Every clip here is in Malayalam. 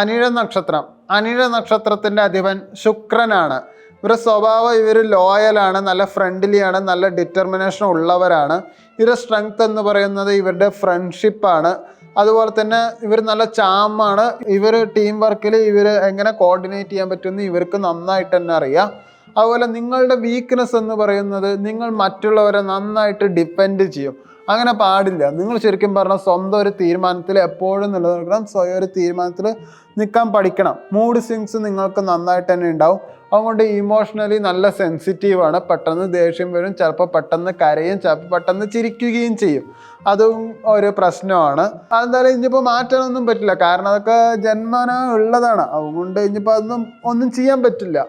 അനിഴ നക്ഷത്രം അനിഴ നക്ഷത്രത്തിന്റെ അധിപൻ ശുക്രനാണ്. ഇവരുടെ സ്വഭാവം ഇവർ ലോയലാണ് നല്ല ഫ്രണ്ട്ലിയാണ് നല്ല ഡിറ്റർമിനേഷൻ ഉള്ളവരാണ്. ഇവരുടെ സ്ട്രെങ്ത് എന്ന് പറയുന്നത് ഇവരുടെ ഫ്രണ്ട്ഷിപ്പാണ് അതുപോലെ തന്നെ ഇവർ നല്ല ചാമാണ് ഇവർ ടീം വർക്കിൽ ഇവർ എങ്ങനെ കോർഡിനേറ്റ് ചെയ്യാൻ പറ്റുമെന്ന് ഇവർക്ക് നന്നായിട്ട് തന്നെ അറിയാം. അതുപോലെ നിങ്ങളുടെ വീക്ക്നെസ് എന്ന് പറയുന്നത് നിങ്ങൾ മറ്റുള്ളവരെ നന്നായിട്ട് ഡിപ്പെൻഡ് ചെയ്യും. അങ്ങനെ പാടില്ല. നിങ്ങൾ ശരിക്കും പറഞ്ഞാൽ സ്വന്തം ഒരു തീരുമാനത്തിൽ എപ്പോഴും നിലനിൽക്കണം. സ്വയം ഒരു തീരുമാനത്തിൽ നിൽക്കാൻ പഠിക്കണം. മൂഡ് സ്വിങ്സ് നിങ്ങൾക്ക് നന്നായിട്ട് തന്നെ ഉണ്ടാവും. അതുകൊണ്ട് ഇമോഷണലി നല്ല സെൻസിറ്റീവാണ് പെട്ടെന്ന് ദേഷ്യം വരും. ചിലപ്പോൾ പെട്ടെന്ന് കരയും. ചിലപ്പോൾ പെട്ടെന്ന് ചിരിക്കുകയും ചെയ്യും. അതും ഒരു പ്രശ്നമാണ്. അതെന്തായാലും ഇനിയിപ്പോൾ മാറ്റാനൊന്നും പറ്റില്ല. കാരണം അതൊക്കെ ജന്മന ഉള്ളതാണ്. അതുകൊണ്ട് ഇനിയിപ്പോൾ അതൊന്നും ഒന്നും ചെയ്യാൻ പറ്റില്ല.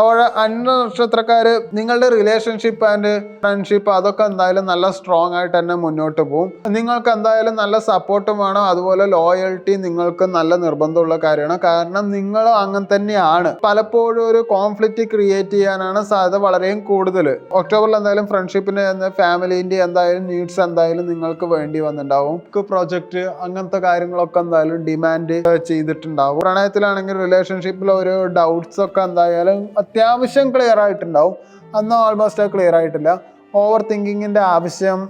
അപ്പോൾ അന്യ നക്ഷത്രക്കാർ നിങ്ങളുടെ റിലേഷൻഷിപ്പ് ആൻഡ് ഫ്രണ്ട്ഷിപ്പ് അതൊക്കെ എന്തായാലും നല്ല സ്ട്രോങ് ആയിട്ട് തന്നെ മുന്നോട്ട് പോകും നിങ്ങൾക്ക് എന്തായാലും നല്ല സപ്പോർട്ടും വേണം. അതുപോലെ ലോയൽറ്റി നിങ്ങൾക്ക് നല്ല നിർബന്ധമുള്ള കാര്യമാണ്. കാരണം നിങ്ങൾ അങ്ങനെ തന്നെയാണ്. പലപ്പോഴും ഒരു കോൺഫ്ലിക്റ്റ് ക്രിയേറ്റ് ചെയ്യാനാണ് സാധ്യത വളരെയും കൂടുതൽ ഒക്ടോബറിൽ എന്തായാലും ഫ്രണ്ട്ഷിപ്പിന് ഫാമിലീന്റെ എന്തായാലും നീഡ്സ് എന്തായാലും നിങ്ങൾക്ക് വേണ്ടി വന്നിട്ടുണ്ടാവും പ്രോജക്റ്റ് അങ്ങനത്തെ കാര്യങ്ങളൊക്കെ എന്തായാലും ഡിമാൻഡ് ചെയ്തിട്ടുണ്ടാവും. പ്രണയത്തിലാണെങ്കിൽ റിലേഷൻഷിപ്പിൽ ഒരു ഡൗട്ട്സ് ഒക്കെ എന്തായാലും അത്യാവശ്യം ക്ലിയർ ആയിട്ടുണ്ടാവും. അന്ന് ഓൾമോസ്റ്റ് ക്ലിയർ ആയിട്ടില്ല. ഓവർ തിങ്കിങ്ങിന്റെ ആവശ്യം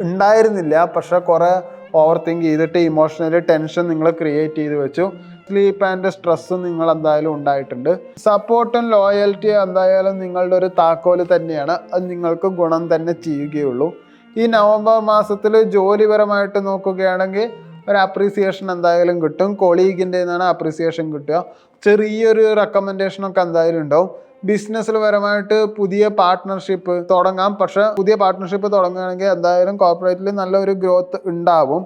ഉണ്ടായിരുന്നില്ല. പക്ഷെ കുറേ ഓവർ തിങ്ക് ചെയ്തിട്ട് ഇമോഷണലി ടെൻഷൻ നിങ്ങൾ ക്രിയേറ്റ് ചെയ്ത് വെച്ചു. സ്ലീപ്പ് ആൻഡ് സ്ട്രെസ് നിങ്ങൾ എന്തായാലും ഉണ്ടായിട്ടുണ്ട്. സപ്പോർട്ടും ലോയൽറ്റി എന്തായാലും നിങ്ങളുടെ ഒരു താക്കോൽ തന്നെയാണ്. അത് നിങ്ങൾക്ക് ഗുണം തന്നെ ചെയ്യുകയുള്ളൂ. ഈ നവംബർ മാസത്തിൽ ജോലിപരമായിട്ട് നോക്കുകയാണെങ്കിൽ ഒരു അപ്രീസിയേഷൻ എന്തായാലും കിട്ടും. കൊളീഗിന്റെ നിന്നാണ് അപ്രീസിയേഷൻ കിട്ടുക. ചെറിയൊരു റെക്കമെൻഡേഷനൊക്കെ എന്തായാലും ഉണ്ടാവും. ബിസിനസ്സിൽ പരമായിട്ട് പുതിയ പാർട്ട്ണർഷിപ്പ് തുടങ്ങാം. പക്ഷെ പുതിയ പാർട്ട്ണർഷിപ്പ് തുടങ്ങുകയാണെങ്കിൽ എന്തായാലും കോർപ്പറേറ്റിൽ നല്ലൊരു ഗ്രോത്ത് ഉണ്ടാവും.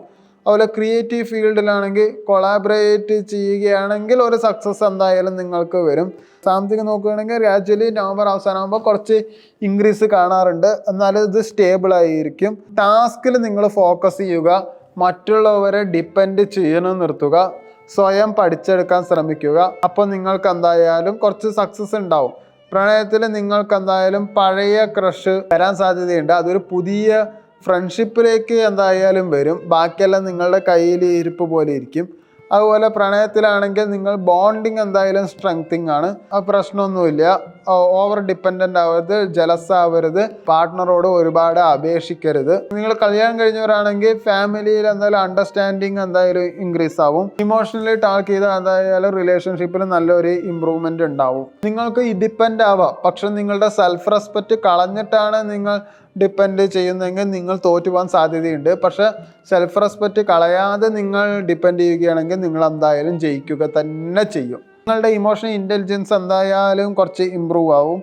അതുപോലെ ക്രിയേറ്റീവ് ഫീൽഡിലാണെങ്കിൽ കൊളാബറേറ്റ് ചെയ്യുകയാണെങ്കിൽ ഒരു സക്സസ് എന്തായാലും നിങ്ങൾക്ക് വരും. സാമ്പത്തികം നോക്കുകയാണെങ്കിൽ ഗ്രാജ്വലി നവംബർ അവസാനമാകുമ്പോൾ കുറച്ച് ഇൻക്രീസ് കാണാറുണ്ട്. എന്നാലും ഇത് സ്റ്റേബിൾ ആയിരിക്കും. ടാസ്കിൽ നിങ്ങൾ ഫോക്കസ് ചെയ്യുക. മറ്റുള്ളവരെ ഡിപ്പെൻഡ് ചെയ്യണം നിർത്തുക സ്വയം പഠിച്ചെടുക്കാൻ ശ്രമിക്കുക. അപ്പോൾ നിങ്ങൾക്ക് എന്തായാലും കുറച്ച് സക്സസ് ഉണ്ടാവും. പ്രണയത്തിൽ നിങ്ങൾക്ക് എന്തായാലും പഴയ ക്രഷ് വരാൻ സാധ്യതയുണ്ട്. അതൊരു പുതിയ ഫ്രണ്ട്ഷിപ്പിലേക്ക് എന്തായാലും വരും. ബാക്കിയെല്ലാം നിങ്ങളുടെ കയ്യിൽ ഇരിപ്പ് പോലെ ഇരിക്കും. അതുപോലെ പ്രണയത്തിലാണെങ്കിൽ നിങ്ങൾ ബോണ്ടിങ് എന്തായാലും സ്ട്രെങ്തിങ് ആണ്. ആ പ്രശ്നമൊന്നുമില്ല. ഓവർ ഡിപ്പെൻഡന്റ് ആവരുത് ജലസ് ആവരുത് പാർട്ട്ണറോട് ഒരുപാട് അപേക്ഷിക്കരുത്. നിങ്ങൾ കല്യാണം കഴിഞ്ഞവരാണെങ്കിൽ ഫാമിലിയിൽ എന്തായാലും അണ്ടർസ്റ്റാൻഡിങ് എന്തായാലും ഇൻക്രീസ് ആവും. ഇമോഷണലി ടാക്ക് ചെയ്താൽ എന്തായാലും റിലേഷൻഷിപ്പിൽ നല്ലൊരു ഇമ്പ്രൂവ്മെന്റ് ഉണ്ടാവും. നിങ്ങൾക്ക് ഡിപ്പെൻഡ് ആവാം. പക്ഷെ നിങ്ങളുടെ സെൽഫ് റെസ്പെക്റ്റ് കളഞ്ഞിട്ടാണ് നിങ്ങൾ ഡിപ്പെൻഡ് ചെയ്യുന്നെങ്കിൽ നിങ്ങൾ തോറ്റുപോകാൻ സാധ്യതയുണ്ട്. പക്ഷെ സെൽഫ് റെസ്പെക്റ്റ് കളയാതെ നിങ്ങൾ ഡിപ്പെൻഡ് ചെയ്യുകയാണെങ്കിൽ നിങ്ങൾ എന്തായാലും ജയിക്കുക തന്നെ ചെയ്യും. നിങ്ങളുടെ ഇമോഷണൽ ഇന്റലിജൻസ് എന്തായാലും കുറച്ച് ഇമ്പ്രൂവ് ആവും.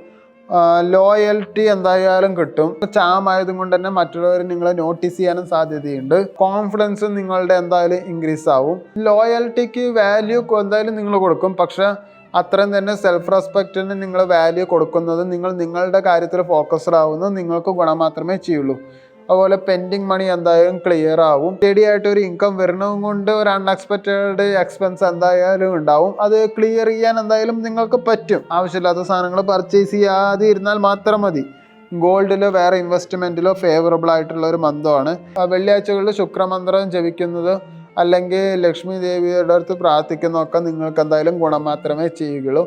ലോയൽറ്റി എന്തായാലും കിട്ടും. ചാം ആയതും കൊണ്ട് തന്നെ മറ്റുള്ളവർ നിങ്ങളെ നോട്ടീസ് ചെയ്യാനും സാധ്യതയുണ്ട്. കോൺഫിഡൻസ് നിങ്ങളുടെ എന്തായാലും ഇൻക്രീസ് ആവും. ലോയൽറ്റിക്ക് വാല്യൂ എന്തായാലും നിങ്ങൾ കൊടുക്കും. പക്ഷെ അത്രയും തന്നെ സെൽഫ് റെസ്പെക്റ്റിന് നിങ്ങൾ വാല്യൂ കൊടുക്കുന്നത് നിങ്ങൾ നിങ്ങളുടെ കാര്യത്തിൽ ഫോക്കസ്ഡ് ആവുന്നത് നിങ്ങൾക്ക് ഗുണം മാത്രമേ ചെയ്യുള്ളൂ. അതുപോലെ പെൻഡിങ് മണി എന്തായാലും ക്ലിയർ ആവും. സ്റ്റഡി ആയിട്ട് ഒരു ഇൻകം വരുന്നതും കൊണ്ട് ഒരു അൺഎക്സ്പെക്റ്റഡ് എക്സ്പെൻസ് എന്തായാലും ഉണ്ടാവും. അത് ക്ലിയർ ചെയ്യാൻ എന്തായാലും നിങ്ങൾക്ക് പറ്റും. ആവശ്യമില്ലാത്ത സാധനങ്ങൾ പർച്ചേസ് ചെയ്യാതെ ഇരുന്നാൽ മാത്രം മതി. ഗോൾഡിലോ വേറെ ഇൻവെസ്റ്റ്മെന്റിലോ ഫേവറബിൾ ആയിട്ടുള്ള ഒരു മന്ത്രമാണ് വെള്ളിയാഴ്ചകളിൽ ശുക്രമന്ത്രം ജപിക്കുന്നത് അല്ലെങ്കിൽ ലക്ഷ്മി ദേവിയുടെ അടുത്ത് പ്രാർത്ഥിക്കുന്നതൊക്കെ നിങ്ങൾക്ക് എന്തായാലും ഗുണം മാത്രമേ ചെയ്യുകയുള്ളൂ.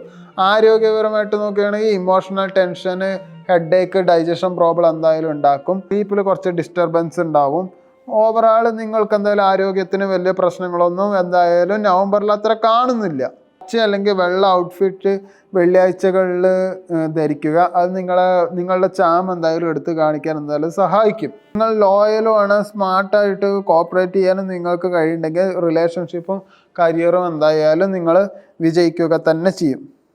ആരോഗ്യപരമായിട്ട് നോക്കുകയാണെങ്കിൽ emotional tension headache digestion problem എന്തായാലും ഉണ്ടാക്കും. പീപ്പിൾ കുറച്ച് ഡിസ്റ്റർബൻസ് ഉണ്ടാവും. ഓവറാൾ നിങ്ങൾക്ക് എന്തായാലും ആരോഗ്യത്തിന് വലിയ പ്രശ്നങ്ങളൊന്നും എന്തായാലും നവംബറിൽ അത്ര കാണുന്നില്ല. പച്ച അല്ലെങ്കിൽ വെള്ള ഔട്ട്ഫിറ്റ് വെള്ളിയാഴ്ചകളിൽ ധരിക്കുക. അത് നിങ്ങളെ നിങ്ങളുടെ ചാം എന്തായാലും എടുത്ത് കാണിക്കാൻ എന്തായാലും സഹായിക്കും. നിങ്ങൾ ലോയലും ആണ് സ്മാർട്ടായിട്ട് കോപ്പറേറ്റ് ചെയ്യാനും നിങ്ങൾക്ക് കഴിയുന്നുണ്ടെങ്കിൽ റിലേഷൻഷിപ്പും കരിയറും എന്തായാലും നിങ്ങൾ വിജയിക്കുക തന്നെ ചെയ്യും.